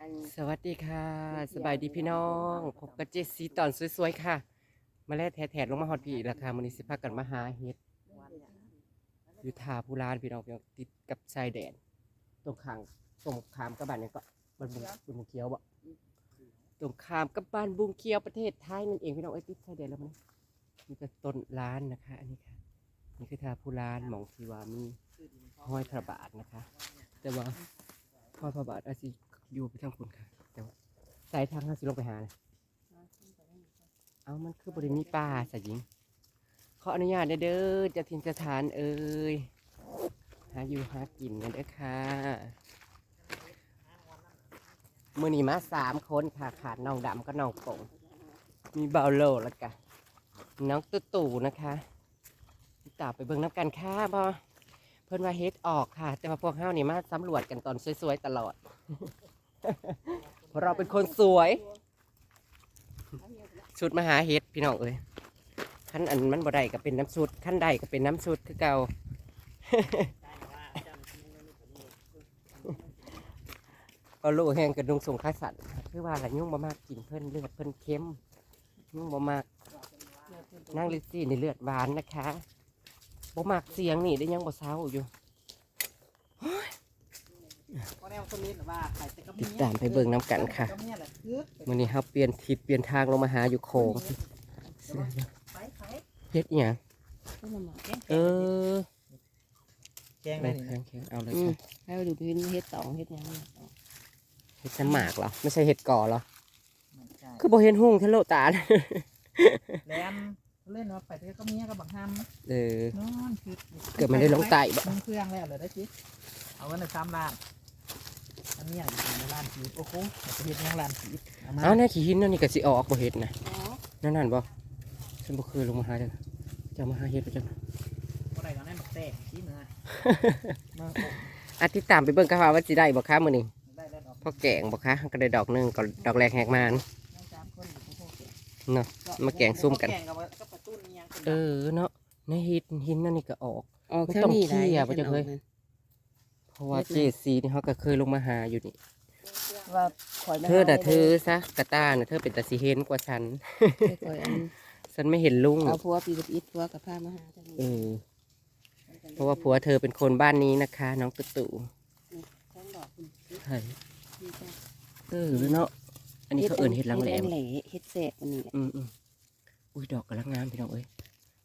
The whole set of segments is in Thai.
อันสวัสดีค่ะ สบายดีพี่น้องพบกับเจสซีตอนสวยๆค่ะ มาแล่แท้ๆลงมาฮอดพี่อีกแล้วค่ะมื้อนี้สิพากันมาหาเฮ็ดอยู่ท่าผู้ลานพี่น้องพี่น้องติดกับชายแดน ตรงข้างตรงข้ามกับบ้านนี่ก็บ้านบุงบุงเขียวบ่ตรงข้ามกับบ้านบุงเขียวประเทศไทยนั่นเองพี่น้องเอ้ยติดชายแดนแล้วมันนี่ก็ต้นล้านนะคะ อันนี้ค่ะ นี่คือท่าผู้ลานหมองที่ว่ามีห้อยพระบาทนะคะ แต่ว่าห้อยพระบาทอาจสิ อยู่ไปทางคุณค่ะ แต่ว่าสายทางเราสิลงไปหาเลยเอามันคือบริมีป่าสายหญิงขออนุญาตเด้อจะทินสถานเอ่ยหาอยู่หากินกันเด้อค่ะมือนี้มาสามคนค่ะขาดน้องดำก็น้องปงมีเบาโลแล้วกันน้องตุ๊ตู่นะคะตาไปเบิ่งน้ำกันค่ะบอเพิ่นว่าเฮ็ดออกค่ะ แต่ว่าพวกเฮานี่มาสำรวจกันตอนสวยๆตลอด เพราะเราเป็นคนสวย ชุดมหาเฮ็ดพี่น้องเอ้ยขั้นอันมันบ่ได้ก็เป็นน้ำชุดขั้นใดก็เป็นน้ำชุดคือเก่าก็ลูกแห้งกระดุงส่งข้าสัตว์คือว่าละยุ่งบ่มากกินเพิ่นเลือดเพิ่นเค็มยุ่งบ่มากนั่งลิซี่ในเลือดหวานนะคะบ่มากเสียงนี่ได้ยังบ่เศร้าอยู่ ก็แนวคนนี้ว่าใครจะก็ ติดตามไปเบิ่งน้ำกันค่ะก็เนี่ยแหละคือมื่อนี้ครับเปลี่ยนทิศเปลี่ยนทางลงมาหาอยู่โค้งไปไปเฮ็ดอหย่างเออแกงแรเลยงแข็งแข็งเอาเลยอืมค่ะให้ไปดูพื้นเฮ็ดตองเฮ็ดหยังเนี่ยเฮ็ดน้ำหมากเหรอไม่ใช่เห็ดก่อเหรอใช่คือบ่เห็นหุ่งทะโลตาเลยแลนเล่นว่าไปแต่ก็เมียกับบังฮัมเออนอนคือเกิดมันได้ลงไตบ่มึงเครื่องแล้วเลยได้สิเอาเงินในสามล้าน อันนี้อยู่ในล้านสีโอ้โหจะเห็นยังล้านสีเอามาเอาหน้าขี้หินนั่นนี่ก็สิออกบ่เฮ็ดนะอ๋อนั่นนั่นบ่ฉันบ่เคยลงมาหาเด้อจะมาหาเฮ็ดประจำก็ได้ก็ได้หมกแตกสีเนื้อมาอาติดตามไปเบิ่งกันว่าว่าสิได้บ่คะมื้อนี้ได้แล้วดอกพอแกงบ่คะก็ได้ดอกหนึงก็ดอกแรกแหกมานได้สามคนอยู่พวกแกเนาะมาแกงซุ่มกัน แกงกับกับประตูนี่ยังเป็นเออเนาะในหินหินนั่นนี่ก็ออก ออกมันแค่ต้องนี้เขี่ยไปจังเลยฮ็ด เพราะว่าเจซีนี่เขาก็เคยลงมาหาอยู่นี่ ว่าข่อยมาเธอน่ะหาเธอซะกระต้าน่ะเธอเป็นตาสีเห็นกว่าฉันเธอข่อยอันฉันไม่เห็นลุงเอาผัวปีกับอิดผัวกับผ้ามาหาจังเอนี้อเพราะว่าผัวเธอเป็นคนบ้านนี้นะคะ น้องตุ๊ตู่ทั้งดอกคุณใช่นี่จ้ะเออเนาะอันนี้เขาเอิ่นเห็ดหลังแหลม เฮ็ดอันแหลเฮ็ดแสกอันนี้แหละอืมอืมอุ้ยดอกกำลังงามพี่น้องเอ้ย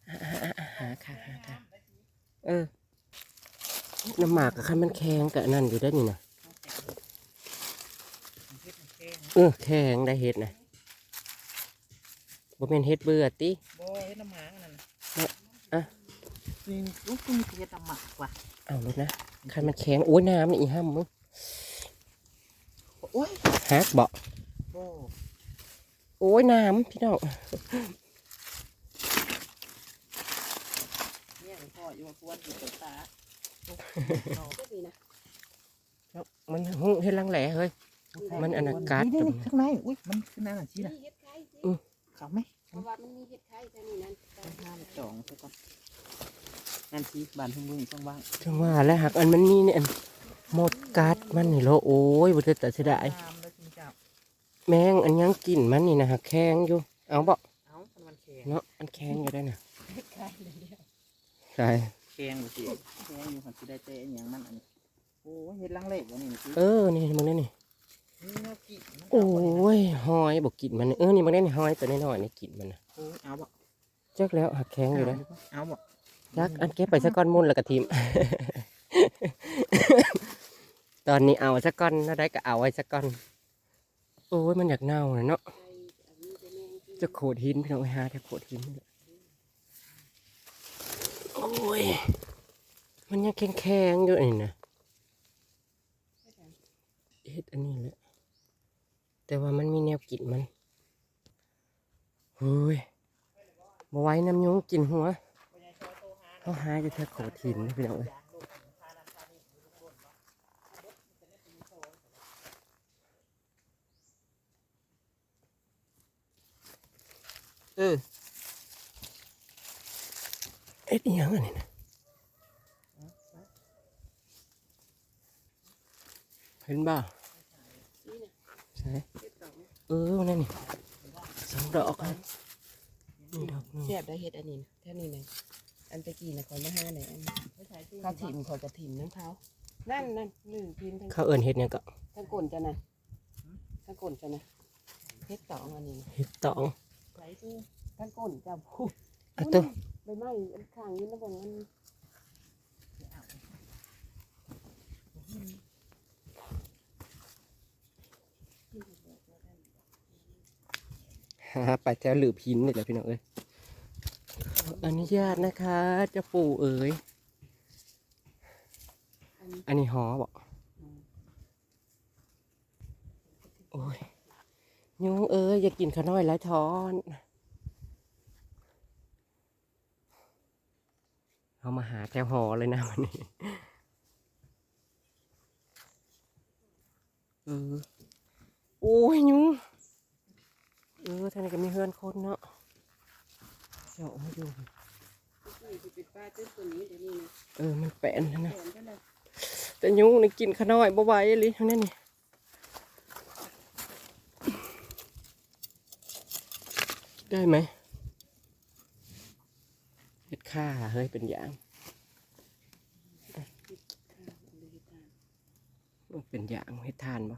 อะอะอะอะหาค่ะหาค่ะ เออ น้ำหมากกับขั้นมันแข็งกับอันนั่นอยู่ได้นี่นะเออแข็งได้เห็ดนะบ่เป็นเห็ดเบื่อติโบเฮ็ดน้ำหมากนั่นเนี่ยอะนี่ลูกคุณเฮ็ดน้ำหมากว่ะเอาเลยนะขั้นมันแข็งโอ้ยน้ำนี่อีห้ามมึงโอ้ยฮักบอกโบโอ้ยน้ำพี่น้องเนี่ยพ่ออยู่ควรอยู่ตตาก็ดีนะ มันหูเห็ดหลังแหล่เฮ้ย มันอนาคตนี่ข้างในอุ้ยมันขึ้นหน้าหนังชีนะมีเฮ็ดไข่สิอืมเขาไหมเพราะว่ามันมีเฮ็ดไข่แต่นี่นั่นห้ามจองซะก่อนนั่นชีบานทุ่งบุ้งช่องว่างจังว่าแล้วหักอันมันนี่เนี่ยอันหมดกัดมันนี่โลโอ้ยบ่ได้แต่เสียดายตามเลยคุณเจ้าแมงอันยังกินมันนี่นะหักแข็งอยู่ เอาบอกเอ้ามันแข็งเนาะอันแข็งอยู่ได้น่ะเฮ็ดไข่เลยเนี่ยใช่ แข็งอยู่สิแข็งอยู่มันสิได้เตะอหย่างมันอันนี้โอ้ยเฮ็ดลังเล็กวะนี่นี่คือเออนี่มึงได้นี่นี่แนวกี่มันโอ้เาบ่ได้ยหอยบอกกินมันนี่เออนี่มึงได้นี่หอยตัวน้อยๆนี่กินมันนะโอ้ยเอาบ่จักแล้วหักแข็งอยู่นะเอาบ่จักอันเก็บไปสักก้อนมุ่นแล้วก็ทิม ตอนนี้เอาสักก้อนถ้าได้ก็เอาไว้สักก้อน โอ้ยมันอยากเน่าเลยเนาะไข่อันนี้จะแมงกินจะโขดหินพี่น้องไปหาแต่โขดหินนี่แหละโอ้ย มันยังแข็งๆอยู่นี่นะเฮ็ดอันนี้แหละ แต่ว่ามันมีแนวกินมันเฮ้ยมาไว้น้ำยุงกินหัวเขาหายจะแค่โขดหินนะพี่น้องเอ้ยเออ อ็ดอีหยังอันนี้นะเห็นบ่านี่น่ะไหนเฮ็ดสองเออนั่นนี่สองดอกอะนี่ดอกหนึงแซ่บได้เฮ็ดอันนี้นะแค่นี้นะอันตะกี้นะคนมาห้าไหนอันข้าวถิ่มเขาจะถิ่มน้ำเขานั่นนั่นหนึ่งพินทั้งเขาเอิ้นเฮ็ดหยังก็ทั้งกลนจะนะทั้งกลนจะนะเฮ็ดสองอันนี้นะเฮ็ดตองทั้งกลนจะพูดอะตัว ใบไม้อันข้างนี้นะบงมันไปแถวหลืบหินนี่แหละพี่น้องเอ้ยอนุญาตนะคะเจะปู่เอ๋ยอันนี้หอบอกโอ้ยยุงเอ้ยอย่ากินขาวน้อยหลายท้อน เอามาหาแถวหอเลยนะวันนี้เออโอ้ยยุงเออท่านก็มีเฮือนคนเนาะเจ้ามาอยู่ที่ที่เป็นป้าตื้นตัวนี้เดี๋ยวนี้นะเออมันแปลนนะแขนะนก็เลยแต่ยุงนี่กินขาวน้อยบ่ไหวเลยทั้งนั้นนี่ได้ไหม เฮ็ดข้าเฮ้ยเป็นอย่างมันเป็นอย่างเฮ็ดทานบ่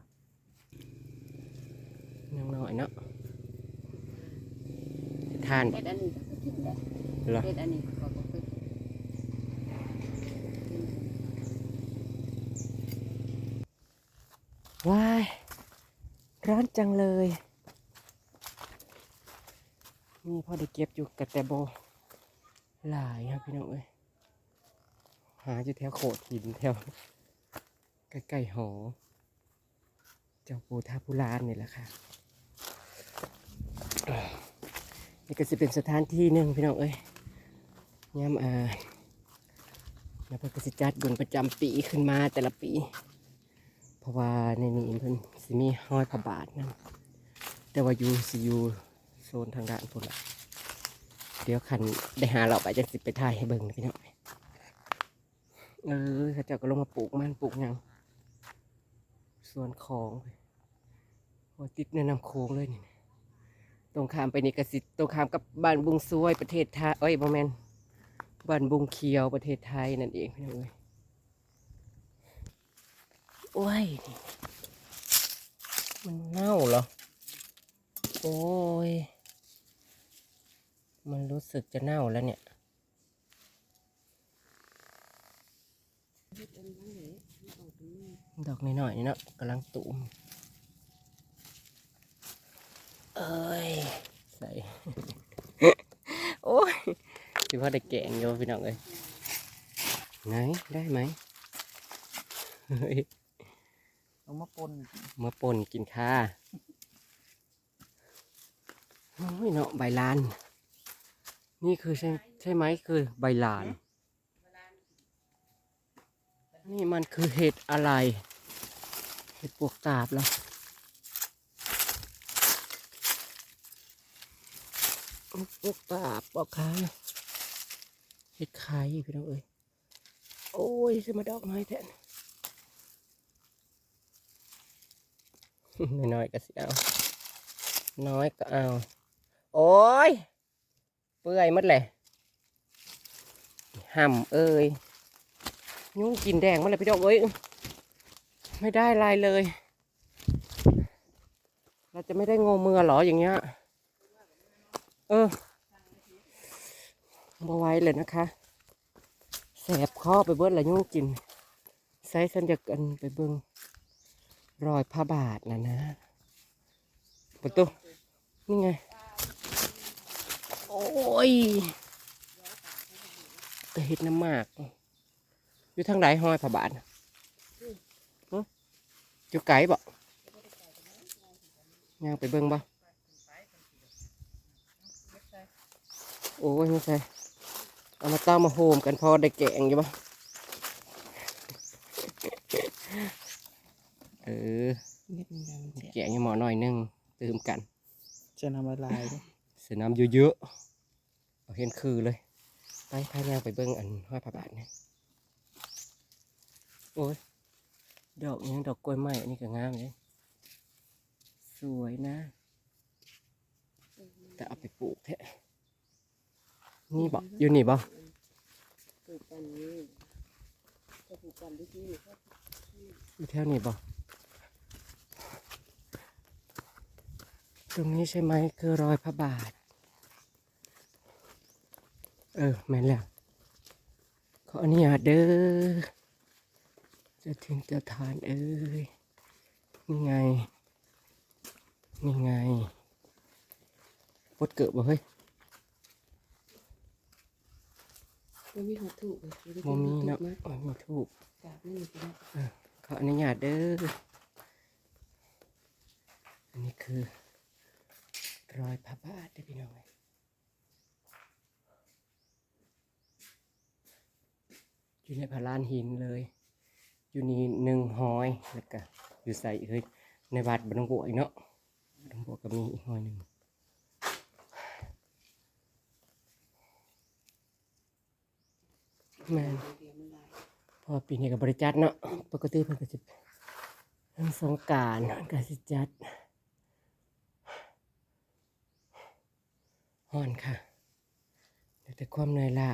ยังน้อยเนาะเฮ็ดทานบ่เฮ็ดอันนี้ก็คือกินได้เหรอเฮ็ดอันนี้ก็บ่คือว้ายร้อนจังเลย นี่พ่อได้เก็บอยู่กับแต่โบ หลายครับพี่น้องเอ้ยหาอยู่แถวโขดหินแถวใกล้ๆหอ เจ้าปูทาพุรานนี่แหละค่ะนี่ก็จะเป็นสถานที่หนึ่งพี่น้องเอ้ยย้ำอ่าแล้วพก็สิจัดบุญประจำปีขึ้นมาแต่ละปี เพราะว่าในนี้เพิ่นสิมีห้อยพระบาทนะแต่ว่าอยู่สิอยู่โซนทางด้านพุ่นละ เดี๋ยวคันได้หาเราไปจังสิไปถ่ายให้เบิ่งนะพี่น้องเออเขาเจ้าก็ลงมาปลูกมันปลูกยังส่วนของโอติดในน้ำโค้งเลยนี่ตรงข้ามไปนี่กสิตรงข้ามกับบ้านบุงซวยประเทศไทยเอ้ยบ่แมนบ้านบุงเขียวประเทศไทยนั่นเองพี่น้องเอ้ยโอ้ยมันเน่าเหรอ โอ้ย มันรู้สึกจะเน่าแล้วเนี่ยเฮ็ดอันนั้นเลยมันออกตรงนี้ดอกน้อยๆนี่เนาะกำลังตุ่มเอ้ย ใส่ โอ้ยคิดว่าได้แกงโยพี่น้องเอ้ยไหนได้ไหมเฮ้ยเอามาปนมาป่นกินค่ะโอ้ยเนาะใบลาน นี่คือใช่ใช่ไหมคือใบลาน นี่มันคือเห็ดอะไร เห็ดปวกตาบเหรอปวกตาบบอกค่ะเห็ดไข่พี่น้องเอ้ยโอ้ยจะมาดอกน้อยแทนน้อยก็สิเอา น้อยก็เอา โอ้ย เปื่อยหมดเลยห่ำเอ้ยยุงกินแดงมาเลยพี่ดอกเอ้ยไม่ได้ลายเลย เราจะไม่ได้งอมือหรออย่างเงี้ย เออบ่ไว้เลยนะคะแสบคอไปเบิดละยุงกินใส่สัญญากันไปเบิ้งรอยพระบาทนะนะประตูนี่ไง อ้ยกระเห็ดน้ำมาก อยู่ทางไหนห้อยพระบาทน่ะฮะอยู่ไกลบ่ย่างไปเบิ่งบ่โอ้ยไม่ใช่เอามาตั้งมาโฮมกันพอได้แกงอยู่บ่เออเฮ็ดมันแซ่บแกงให้หมอหน่อยหนึงตื่มกันจะนำละลา ยด้วยเสียน้ำเยอะๆเอาเห็นคือเลย ไปพายางไปเบิ้งอันห้อยพระบาทเนี่ยโอ้ย ดอกนี้ดอกกล้วยไม้อันนี้ก็งามเลย สวยนะ แต่เอาไปปลูกแท้นี่บอกอยู่นี่บอกปลูกกันนี่จะปลูกกันด้วยที่อยู่แถวนี้บอก ตรงนี้ใช่ไหมคือรอยพระบาท เออแม่นแล้วขออนุญาตเด้อเจะถึงเจะทานเอ้ยนี่ไง นี่ไงปดเกิดบ่เฮ้ยมันมีหัวถูกเลยบ่มีเนาะมากอ๋อมีถูกกราบนี่ก็ได้ขออนุญาตเด้อ อันนี้คือ รอยพระบาทเด้พี่น้องเอ้ยอยู่ในพระลานหินเลย อยู่นี่หนึ่งหอยแล้วก็อยู่ใส่เฮ้ยในวัดบันงบวอีกเนาะบันงบวก็มีอีกหอยหนึ่งแม่นเดี๋ยวมันลายเพอปีนี้กับบริจัดเนาะปกติเพิ่นก็จะเรื่องสงกรารก็สิจัด ฮ้อนค่ะเดี๋ยวแต่ความเหนื่อยล้า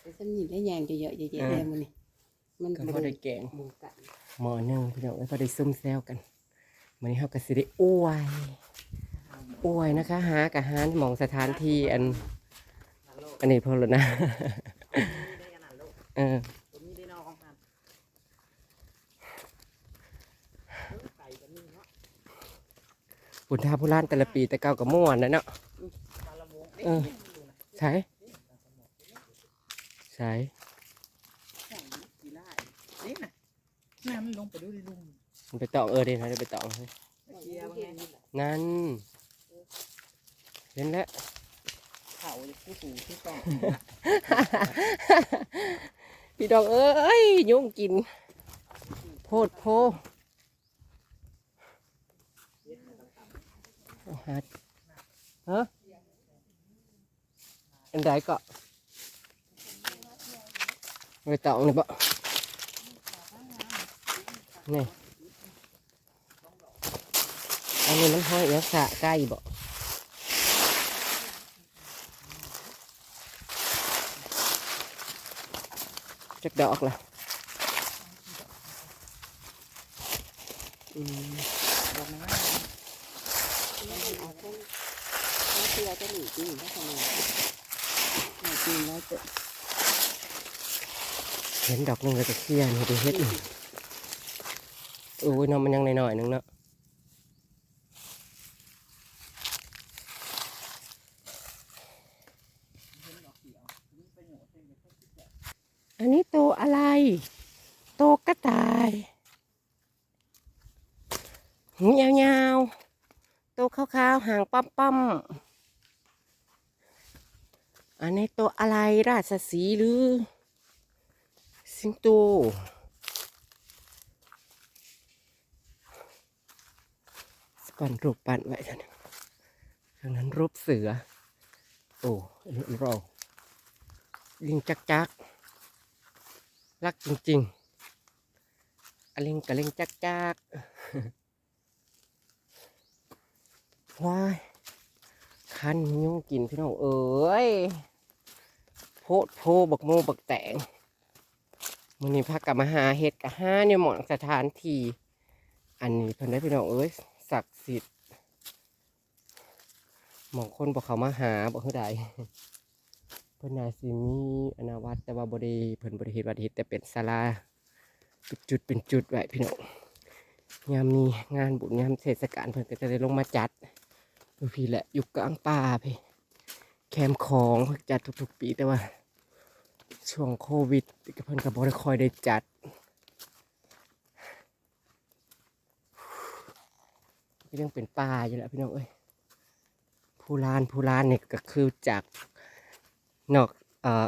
แต่ฉันหยิบได้ยางเยอะๆเยอะๆเออเลยมันนี่มันก็พอได้แกงหมูกันหมอหนึ่งพี่น้องเอ้ยพอได้ซุ่มแซวกันวันนี้เฮาก็สิได้อ้วยอ้วยนะคะ หากะหารหมองสถานที่อัน อันนี้พอแล้วนะได้ขนาดโลกเออผมมีได้นอกของกันไก่กันนี่เนาะปุนทาผู้ล้านแต่ละปีแต่เก่ากับม่วนนะเนาะปลาละวง เออใช่ใช่กี่ไร่นี่น่ะน้ำมันลงไปดูดิลุงมันไปตองเออเดี๋ยวนะเดี๋ยวไปตองเฮ้ยเกียร์ว่าไงนั่นเห็นแล้วเข่าผู้สูงที่ต้องพี่ดองเอ้ยยุ่งกิน โพดโพเอาหาฮะ อันใดก็ไปตองเลยปะนี่อันนี้มันห้อยยักษ์สะใกล้บ่จักดอกละอืม บอกนะ เอาต้นเอาเกลือจะหนีจริงได้ขนาดห เห็นดอกนึงก็จะเคลียร์นี่ดูเฮ็ดนี่โอ้ยน้องมันยังหน่อยๆหนึงเนาะอันนี้โตวอะไรโตวกระต่ายหูยาวๆโตวขาวๆ หางปั๊มๆ อันนี้โตวอะไรราชสีหรือ สิงโตสปันรูปปั้นไว้ท่านทางนั้นรูปเสือ โอ้อันนี้เราลิงจักจักรักจริงๆอะลิงกับลิงจักจักว้าย คันยุ่งกินพี่น้องเอ้ยโพดโพบักโมบักแตงมื้อนี้พักกับมาหาเห็ดกับห้าเนี่ยหมองสถานที่อันนี้เพิ่นได้พี่น้องเอ้ยศักดิ์สิทธิ์หมองคนบอกเขามาหาบอกคือใดเพิ่นนาสิมีอนาวัตแต่ว่าบ่ได้เพิ่นบ่ได้เฮ็ดวัดเฮ็ดแต่เป็นศาลาเป็นจุดเป็นจุดไว้พี่น้องยามนี้งานบุญยามเทศกาลเพิ่นก็จะได้ลงมาจัด ดูพี่แหละอยู่กลางป่าพี่แคมป์ของจัดทุกๆปีแต่ว่า ช่วงโควิดก็เพิ่นก็บ่ได้ค่อยได้จัดก็ยังเป็นป่าอยู่แล้วพี่น้องเอ้ยผู้ลานผู้ลานเนี่ยก็คือจากนอกเอ่อ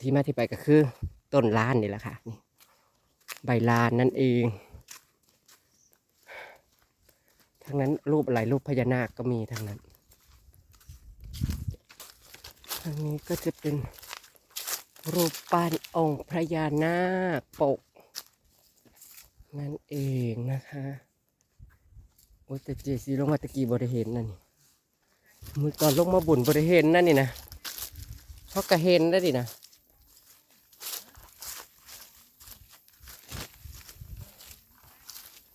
ที่มาที่ไปก็คือต้นลานนี่แหละค่ะนี่ใบลานนั่นเอง ทั้งนั้นรูปอะไรรูปพญานาคก็มีทั้งนั้นทางนี้ก็จะเป็นรูปปั้นองค์พระยานาคปก นั่นเองนะคะโอ้ยแต่เจสีลงมาตะกี้บริเห็นนั่นนี่มือตอนลงมาบุญบริเห็นนั่นนี่นะเขาก็เห็นได้ดินะ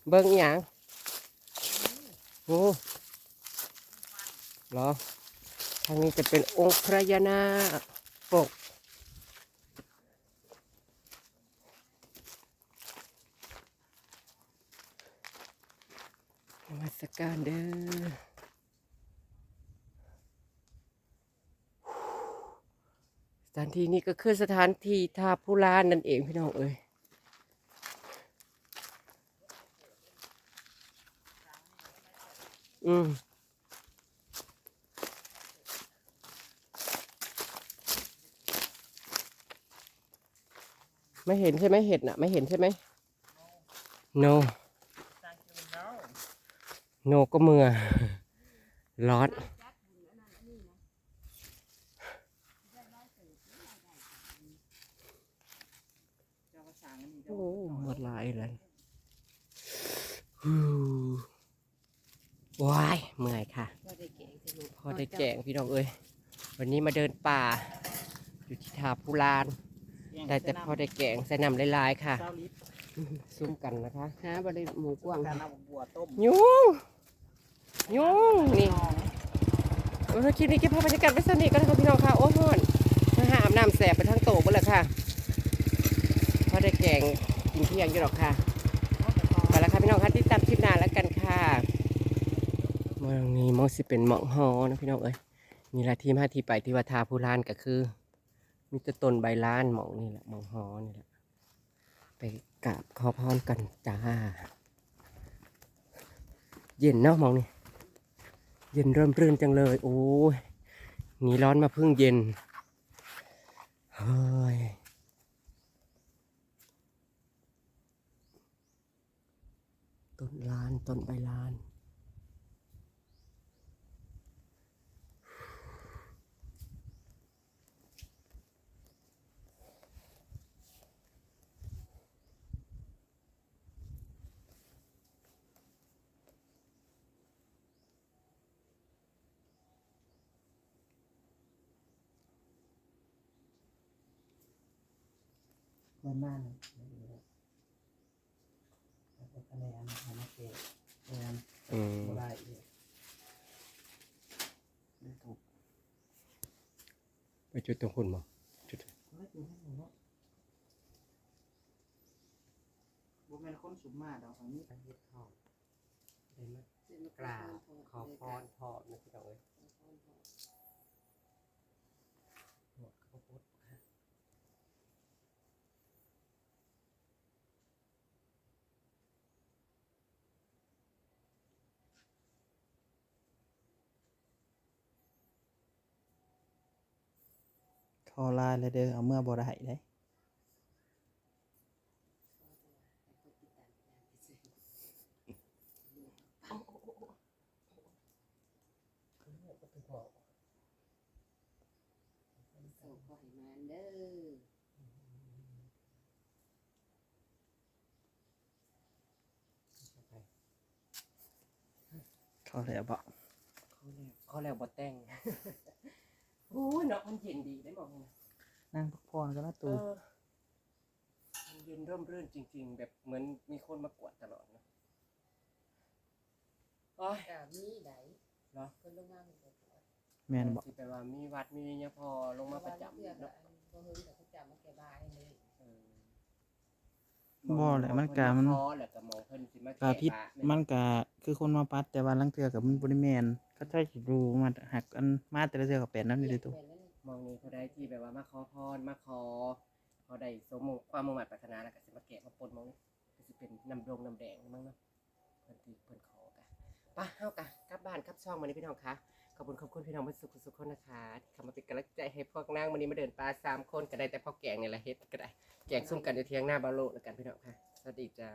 เบิ้งอหย่าง โอ้เหรอทางนี้จะเป็นองค์พระยานาปกนมัสการเด้อสถานที่นี้ก็คือสถานที่ทาพุรานนั่นเองพี่น้องเอ้ย อืมไม่เห็นใช่ไหมเห็ดน่ะ ไม่เห็นใช่ไหม no no ก็เมื่อร้อนโอ้หมดหลายเลยฮู้ ว้ายเมื่อยค่ะก็ได้แกงใช่ไหมพอได้แกงพี่น้องเอ้ยวันนี้มาเดินป่า อยู่ที่ทาพุรานแต่แต่พอได้แกงใส่น้ำลายๆค่ะเจ้าลิตรซุ่มกันนะคะหาบ่ได้หมูกวางการเอาบัวต้มยุงยุงนี่โอ้ยคลิปนี้เก็บภาพบรรยากาศไว้สนิทกันนะคะพี่น้องค่ะโอ้โหนมาหาอาบน้ำแสบไปทั้งโตะหมดเลยค่ะพอได้แกงกินเที่ยงอยู่หรอกค่ะไปแล้วค่ะพี่น้องค่ะที่ตามคลิปหน้าแล้วกันค่ะเมืองนี้มองสิเป็นหมองฮอนะพี่น้องเอ้ยมีหลายที่มาที่ไปที่วัดทาภูลานก็คือ มีแต่ต้นใบลานหมองนี่แหละหมองฮอนี่แหละไปกราบขอพรกันจ้า เย็นเนาะหมองนี่เย็นเริ่มรื่นจังเลย โอ้ยหนีร้อนมาเพิ่งเย็นเฮ้ยต้นลานต้นใบลาน เงินมากเลยคะแนนคะแนนเกตคะแนนอืมบ่ได้อีกไม่ถูกไปจุดตรงคุณมั้งจุดไม่ถูกให้หนูเนาะบ่แม่นคนสุมมาดอกอันนี้ไปเฮ็ดข้าวได้ไหมกราบขอพรพ่อนะพี่น้องเอ้ยหมดข้าวโพดค่ะ ข อลาเลยเด้อเอาเมื่อบ่ได้เด้ส่งขอให้มันเด้เขาแล้วบ่เขาแล้วเขาแล้วบ่แต่ง อ้ยเนาะมันเย็นดีได้บอกเลยนะนั่งพักผ่อนก็น่าเอตูอมันเย็นร่มรื่นจริง ๆ แบบเหมือนมีคนมากวดตลอดนะโอ้ย กะมีไดเหรอ เพิ่นลงมาเพิ่นก็ปวดแม่นบ่สิแปลว่ามีวัดมีเนี่ยพอลงมาประจำเพื่อเนาะก็บ่เฮิงแต่เขาจำมาแก่บายเลย เออ บ่แหละมันกะมันพอแหละก็มองเพิ่นสิมาพิษมันก็คือคนมาปัดแต่ว่าลังเทือกับมันบ่ได้แมนเขาใช้สิดูมาหักอันมาแต่ละเทือก็เป็นนำนี่เด้อตัวมองนี้เขาได้ที่แบบว่ามาขอพรมาขอเขาได้สมมงความมุ่งมั่นปรารถนาแล้วก็สิมาแกะมาปนมองนี่ก็สิเป็นน้ำดงน้ำแดงมั้งเนาะเพิ่นที่เพิ่นขอกะป้าเฮากะกลับบ้านกลับช่องมานี่พี่น้องคะ ขอบคุณขอบคุณพี่น้องเพื่อนสุขสุขคนนะคะที่เข้ามาเป็นกำลังใจให้พวกนางวันนี้มาเดินป่าสามคนก็ได้แต่พ่อแกงเนี่แหละเฮ็ดก็ได้ แกงซุ่มกันอยู่เทียงหน้าบาโลแล้วกันพี่น้องค่ะ สวัสดีจ้า